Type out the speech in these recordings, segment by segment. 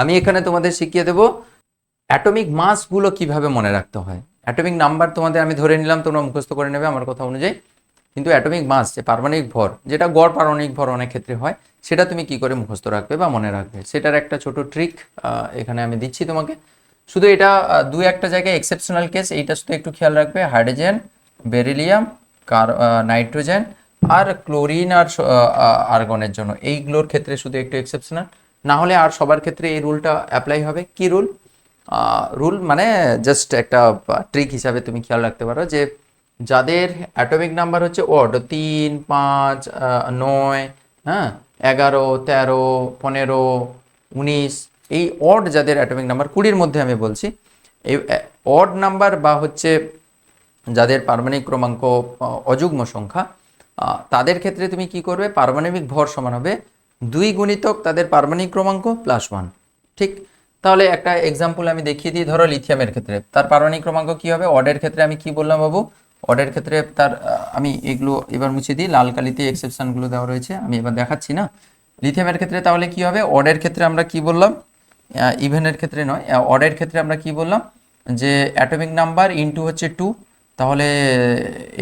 আমি এখানে তোমাদের শিখিয়ে দেবো, অ্যাটমিক মাসগুলো কীভাবে মনে রাখতে হয়। অ্যাটমিক নাম্বার তোমাদের আমি ধরে নিলাম, তোমরা মুখস্থ করে নেবে আমার কথা অনুযায়ী। কিন্তু অ্যাটমিক মাস, যে পারমাণবিক ভর, যেটা গড় পারমাণবিক ভর অনেক ক্ষেত্রে হয়, সেটা তুমি কি করে মুখস্থ রাখবে বা মনে রাখবে? সেটার একটা ছোট ট্রিক এখানে আমি দিচ্ছি তোমাকে। শুধু এটা দু একটা জায়গায় এক্সেপশনাল কেস এইটা শুধু একটু খেয়াল রাখবে। হাইড্রোজেন, বেরিলিয়াম, কার নাইট্রোজেন আর ক্লোরিন আর আর্গনের জন্য। এইগুলোর ক্ষেত্রে শুধু একটু এক্সেপশনাল না হলে আর সবার ক্ষেত্রে এই রুলটা অ্যাপ্লাই হবে। কি রুল রুল মানে জাস্ট একটা ট্রিক হিসাবে তুমি খেয়াল রাখতে পারো যে যাদের অ্যাটমিক নাম্বার হচ্ছে ওড তিন, পাঁচ নয় হ্যাঁ এগারো, তেরো, পনেরো, উনিশ, এই অড যাদের অ্যাটমিক নাম্বার কুড়ির মধ্যে আমি বলছি, এই অড নাম্বার বা হচ্ছে যাদের পারমাণবিক ক্রমাঙ্ক অযুগ্ম সংখ্যা তাদের ক্ষেত্রে তুমি কি করবে? পারমাণবিক ভর সমান হবে দুই গুণিতক তাদের পারমাণবিক ক্রমাঙ্ক প্লাস ওয়ান ঠিক? তাহলে একটা এক্সাম্পল আমি দেখিয়ে দিই, ধরো লিথিয়ামের ক্ষেত্রে। তার পারমাণবিক ক্রমাঙ্ক কী হবে? অডের ক্ষেত্রে আমি কি বললাম বাবু? অডের ক্ষেত্রে তার আমি এগুলো এবার মুছে দিই, লাল কালিতে এক্সেপশানগুলো দেওয়া রয়েছে, আমি এবার দেখাচ্ছি না। লিথিয়ামের ক্ষেত্রে তাহলে কি হবে? অডের ক্ষেত্রে আমরা কি বললাম? ইভেনের ক্ষেত্রে নয় অডের ক্ষেত্রে আমরা কি বললাম? যে অ্যাটমিক নাম্বার ইনটু হচ্ছে টু তাহলে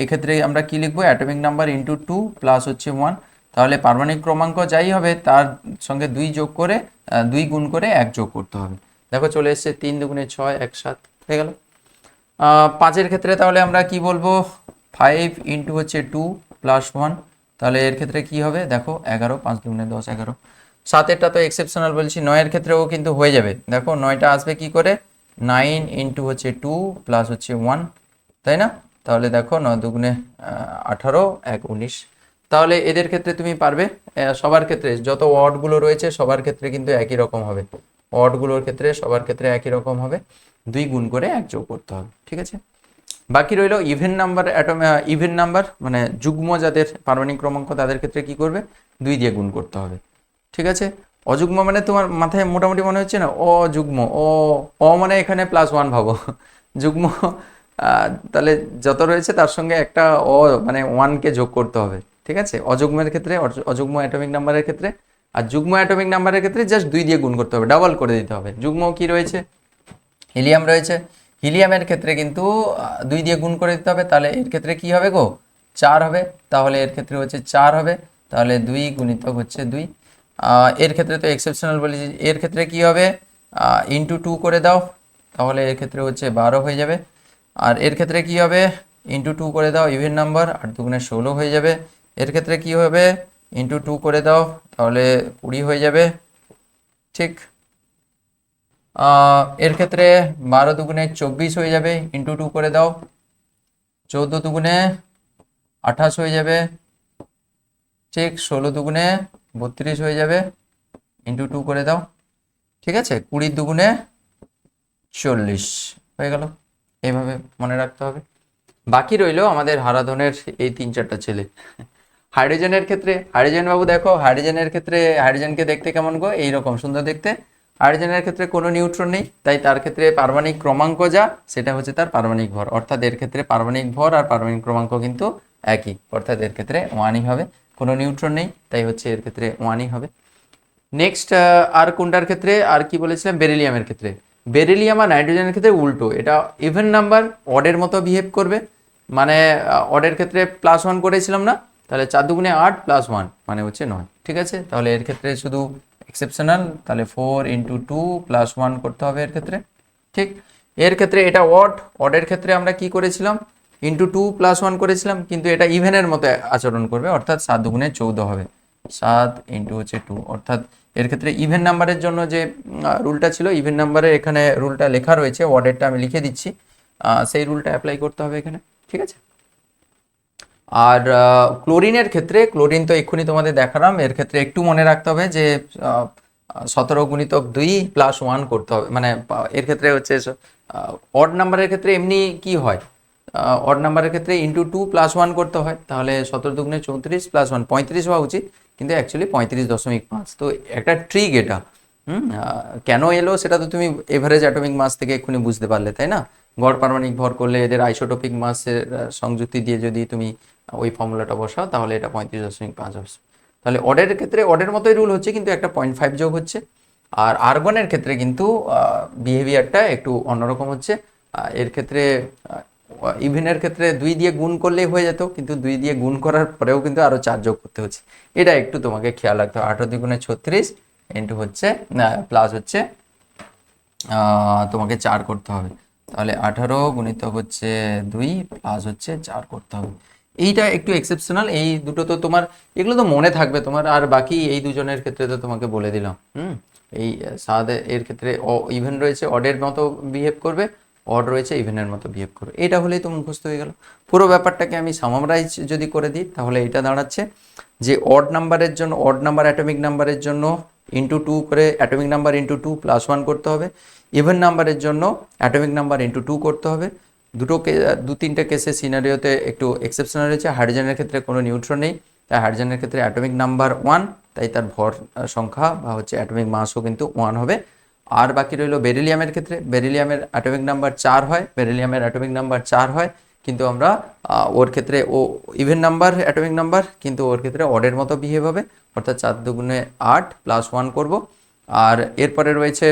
এক্ষেত্রে আমরা কি লিখব? Atomic number into two plus হচ্ছে ওয়ান তাহলে পারমাণবিক ক্রমাঙ্ক যাই হবে, তার সঙ্গে দুই যোগ করে দুই গুণ করে এক যোগ করতে হবে। দেখো চলে এসছে তিন দুগুণে ছয়, এক সাত, হয়ে গেল। পাঁচের ক্ষেত্রে তাহলে আমরা কি বলব? ফাইভ ইন্টু হচ্ছে টু প্লাস ওয়ান তাহলে এর ক্ষেত্রে কি হবে? দেখো এগারো, পাঁচ দুগুণে দশ, এগারো। সাতেরটা তো এক্সেপশনাল বলছি, নয়ের ক্ষেত্রেও কিন্তু হয়ে যাবে। দেখো নয়টা আসবে কি করে? নাইন ইন্টু হচ্ছে টু প্লাস হচ্ছে ওয়ান তাই না? তাহলে দেখো নয় দুগুণে আঠারো, এক উনিশ। তাহলে এদের ক্ষেত্রে তুমি পারবে সবার ক্ষেত্রে। যত ওয়ার্ডগুলো রয়েছে, সবার ক্ষেত্রে কিন্তু একই রকম হবে। ওয়ার্ডগুলোর ক্ষেত্রে, সবার ক্ষেত্রে একই রকম হবে। দুই গুণ করে এক যোগ করতে হবে, ঠিক আছে? বাকি রইল even number atom even number মানে যুগ্ম যাদের পারমাণবিক ক্রমাঙ্ক, তাদের ক্ষেত্রে কি করবে? দুই দিয়ে গুণ করতে হবে, ঠিক আছে? অযুগ্ম মানে তোমার মাথায় মোটামুটি মনে হচ্ছে না? অযুগ্ম ও অ মানে এখানে প্লাস ওয়ান ভাবো যুগ্ম তাহলে যত রয়েছে তার সঙ্গে একটা অ মানে ওয়ানকে যোগ করতে হবে। ঠিক আছে? অযুগ্মের ক্ষেত্রে অযুগ্ম অ্যাটমিক নাম্বারের ক্ষেত্রে, আর যুগ্ম অ্যাটমিক নাম্বারের ক্ষেত্রে জাস্ট দুই দিয়ে গুণ করতে হবে ডাবল করে দিতে হবে। যুগ্ম কি রয়েছে? হিলিয়াম রয়েছে। হিলিয়ামের ক্ষেত্রে কিন্তু দুই দিয়ে গুণ করে দিতে হবে, তাহলে এর ক্ষেত্রে কি হবে গো? চার হবে। তাহলে এর ক্ষেত্রে হচ্ছে চার হবে। তাহলে দুই গুণিতক হচ্ছে দুই। এর ক্ষেত্রে তো এক্সেপশনাল বলেছি। এর ক্ষেত্রে কি হবে? ইন্টু টু করে দাও। তাহলে এর ক্ষেত্রে হচ্ছে বারো হয়ে যাবে। আর এর ক্ষেত্রে কি হবে? ইন্টু টু করে দাও ইভেন নাম্বার আর দুগুণে ষোলো হয়ে যাবে। এর ক্ষেত্রে কি হবে? ইন্টু টু করে দাও, তাহলে কুড়ি হয়ে যাবে। ঠিক। এর ক্ষেত্রে বারো দুগুণে চব্বিশ হয়ে যাবে ইন্টু টু করে দাও। চৌদ্দ দুগুণে আঠাশ হয়ে যাবে। ঠিক, ষোলো দুগুণে বত্রিশ হয়ে যাবে। ইন্টু টু করে দাও। ঠিক আছে? কুড়ি দুগুণে চল্লিশ হয়ে গেল। এইভাবে মনে রাখতে হবে। বাকি রইল আমাদের হারাধনের এই তিন চারটা ছেলে। হাইড্রোজেনের ক্ষেত্রে, হাইড্রোজেন বাবু দেখো, হাইড্রোজেনের ক্ষেত্রে হাইড্রোজেনকে দেখতে কেমন গো? এইরকম, সুন্দর দেখতে। হাইড্রোজেনের ক্ষেত্রে কোনো নিউট্রন নেই, তাই তার ক্ষেত্রে পারমাণবিক ক্রমাঙ্ক যা, সেটা হচ্ছে তার পারমাণবিক ভর। অর্থাৎ এর ক্ষেত্রে পারমাণবিক ভর আর পারমাণবিক ক্রমাঙ্ক কিন্তু একই। অর্থাৎ এর ক্ষেত্রে ওয়ানই হবে, কোনো নিউট্রন নেই, তাই হচ্ছে এর ক্ষেত্রে ওয়ানই হবে। নেক্সট আর কোনটার ক্ষেত্রে, আর কি বলেছিলাম? বেরিলিয়ামের ক্ষেত্রে। বেরিলিয়াম আর নাইট্রোজেনের ক্ষেত্রে উল্টো, এটা ইভেন নাম্বার অডের মতো বিহেভ করবে। মানে অডের ক্ষেত্রে প্লাস ওয়ান করেছিলাম না তাহলে চার দুগুণে আট প্লাস ওয়ান মানে হচ্ছে নয়, ঠিক আছে? তাহলে এর ক্ষেত্রে শুধু এক্সেপশনাল তাহলে four into two plus one করতে হবে এর ক্ষেত্রে, ঠিক? এর ক্ষেত্রে এটা অড অডের ক্ষেত্রে আমরা কি করেছিলাম? ইন্টু টু প্লাস ওয়ান করেছিলাম, কিন্তু এটা ইভেনের মতো আচরণ করবে, অর্থাৎ সাত দুগুণে চৌদ্দ হবে। সাত ইন্টু হচ্ছে টু অর্থাৎ এর ক্ষেত্রে ইভেন নাম্বারের জন্য যে রুলটা ছিল ইভেন নাম্বারের এখানে রুলটা লেখা রয়েছে অর্ডারটা আমি লিখে দিচ্ছি সেই রুলটা অ্যাপ্লাই করতে হবে এখানে, ঠিক আছে? আর ক্লোরিনের ক্ষেত্রে, ক্লোরিন তো এক্ষুনি তোমাদের দেখালাম, এর ক্ষেত্রে একটু মনে রাখতে হবে যে সতেরো গুণিতক দুই প্লাস ওয়ান করতে হবে মানে এর ক্ষেত্রে হচ্ছে অড নাম্বারের ক্ষেত্রে এমনি কি হয়? অড নাম্বারের ক্ষেত্রে ইন্টু টু প্লাস ওয়ান করতে হয়, তাহলে সতেরো দুগুণে চৌত্রিশ প্লাস ওয়ান পঁয়ত্রিশ হওয়া উচিত, কিন্তু অ্যাকচুয়ালি পঁয়ত্রিশ দশমিক পাঁচ, তো একটা ট্রিক এটা। হুম কেন এলো সেটা তো তুমি এভারেজ অ্যাটমিক মাস থেকে এক্ষুনি বুঝতে পারলে, তাই না? গড় পারমাণবিক ভর করলে এদের আইসোটোপিক মাসের সংযুক্তি দিয়ে যদি তুমি ওই ফর্মুলাটা বসাও, তাহলে এটা পঁয়ত্রিশ দশমিক পাঁচ হবে। তাহলে অর্ডারের ক্ষেত্রে অর্ডের মতোই রুল হচ্ছে, কিন্তু একটা পয়েন্ট ফাইভ যোগ হচ্ছে। আর আর্গনের ক্ষেত্রে কিন্তু বিহেভিয়ারটা একটু অন্যরকম হচ্ছে। এর ক্ষেত্রে ইভেনের ক্ষেত্রে দুই দিয়ে গুণ করলেই হয়ে যেত, কিন্তু দুই দিয়ে গুণ করার পরেও কিন্তু আরও চার যোগ করতে হচ্ছে। এটা একটু তোমাকে খেয়াল রাখতে হবে। আঠারো দ্বিগুণে ছত্রিশ ইন্টু হচ্ছে প্লাস হচ্ছে তোমাকে চার করতে হবে। তাহলে আঠারো গুণিত হচ্ছে দুই প্লাস হচ্ছে চার করতে হবে। এইটা একটু এক্সেপশনাল এই দুটো তো তোমার, এগুলো তো মনে থাকবে তোমার, আর বাকি এই দুজনের ক্ষেত্রে তো তোমাকে বলে দিলাম, হুম? এই সাদ এর ক্ষেত্রে ইভেন রয়েছে, অডের মতো বিহেভ করবে, অড রয়েছে ইভেনের মতো বিহেভ করবে। এটা হলেই তো মুখস্থ হয়ে গেল। পুরো ব্যাপারটাকে আমি সামারাইজ যদি করে দিই, তাহলে এটা দাঁড়াচ্ছে যে অড নাম্বারের জন্য, অড নাম্বার অ্যাটমিক নাম্বারের জন্য ইন্টু টু করে atomic number into two plus one করতে হবে ইভেন নাম্বারের জন্য অ্যাটমিক নাম্বার ইন্টু টু করতে হবে দুটো দু তিনটে কেসে সিনারিওতে একটু এক্সেপশনাল রয়েছে। হাইড্রোজেনের ক্ষেত্রে কোনো নিউট্রন নেই। তাই হাইড্রোজেনের ক্ষেত্রে অ্যাটমিক নাম্বার ওয়ান তাই তার ভর সংখ্যা বা হচ্ছে অ্যাটমিক মাসও কিন্তু ওয়ান হবে। আর বাকি রইল বেরিলিয়ামের ক্ষেত্রে। বেরিলিয়ামের অ্যাটমিক নাম্বার চার হয়। বেরিলিয়ামের অ্যাটমিক নাম্বার চার হয়। কিন্তু আমরা ওর ক্ষেত্রে ও ইভেন নাম্বার অ্যাটমিক নাম্বার কিন্তু ওর ক্ষেত্রে অডের মতো বিহেভ হবে। অর্থাৎ চার দুগুণে আট প্লাস ওয়ান করব। আর এরপরে রয়েছে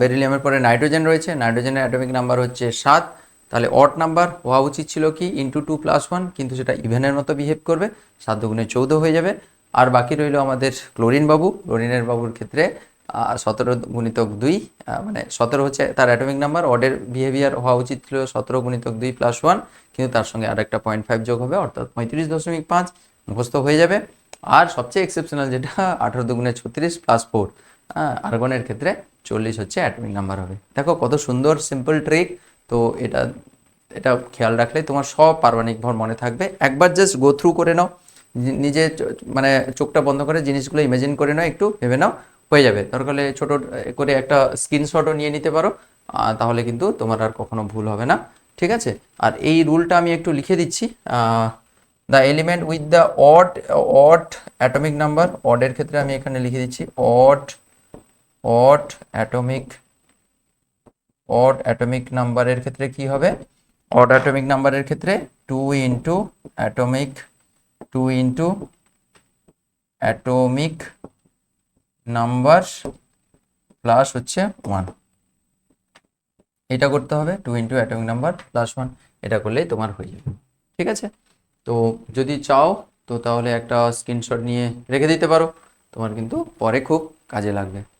বেরিলিয়ামের পরে নাইট্রোজেন রয়েছে। নাইট্রোজেনের অ্যাটমিক নাম্বার হচ্ছে সাত। তাহলে অট নাম্বার হওয়া উচিত ছিল কি? ইন্টু টু প্লাস ওয়ান কিন্তু সেটা ইভেনের মতো বিহেভ করবে। সাত দুগুণে চৌদ্দ হয়ে যাবে। আর বাকি রইল আমাদের ক্লোরিন বাবু। ক্লোরিনের বাবুর ক্ষেত্রে সতেরো গুণিতক দুই মানে সতেরো হচ্ছে তার অ্যাটমিক নাম্বার অডের বিহেভিয়ার হওয়া উচিত ছিল সতেরো গুণিতক দুই প্লাস ওয়ান কিন্তু তার সঙ্গে আর একটা পয়েন্ট ফাইভ যোগ হবে, অর্থাৎ পঁয়ত্রিশ দশমিক পাঁচ, মুখস্থ হয়ে যাবে। আর সবচেয়ে এক্সেপশনাল যেটা, আঠারো দুগুণে ছত্রিশ প্লাস ফোর আর্গনের ক্ষেত্রে চল্লিশ হচ্ছে অ্যাটমিক নাম্বার হবে। দেখো কত সুন্দর সিম্পল ট্রিক তো এটা এটা খেয়াল রাখলে তোমার সব পারমাণিক ভর মনে থাকবে। একবার জাস্ট গো থ্রু করে নাও। নিজে মানে চোখটা বন্ধ করে জিনিসগুলো ইমেজিন করে নাও, একটু ভেবে নাও, হয়ে যাবে। দরকার হলে ছোট করে একটা স্ক্রিনশটও নিয়ে নিতে পারো তাহলে কিন্তু তোমার আর কখনো ভুল হবে না। ঠিক আছে? আর এই রুলটা আমি একটু লিখে দিচ্ছি the element with the odd odd atomic number অডের ক্ষেত্রে আমি এখানে লিখে দিচ্ছি odd odd atomic odd atomic নাম্বারের ক্ষেত্রে কি হবে? অড অ্যাটমিক নাম্বারের ক্ষেত্রে two into atomic, two into atomic number plus হচ্ছে ওয়ান। এটা করতে হবে two into atomic number plus one. এটা করলেই তোমার হয়ে যাবে। ঠিক আছে? তো যদি চাও, তো তাহলে একটা স্ক্রিনশট নিয়ে রেখে দিতে পারো। তোমার কিন্তু পরে খুব কাজে লাগবে।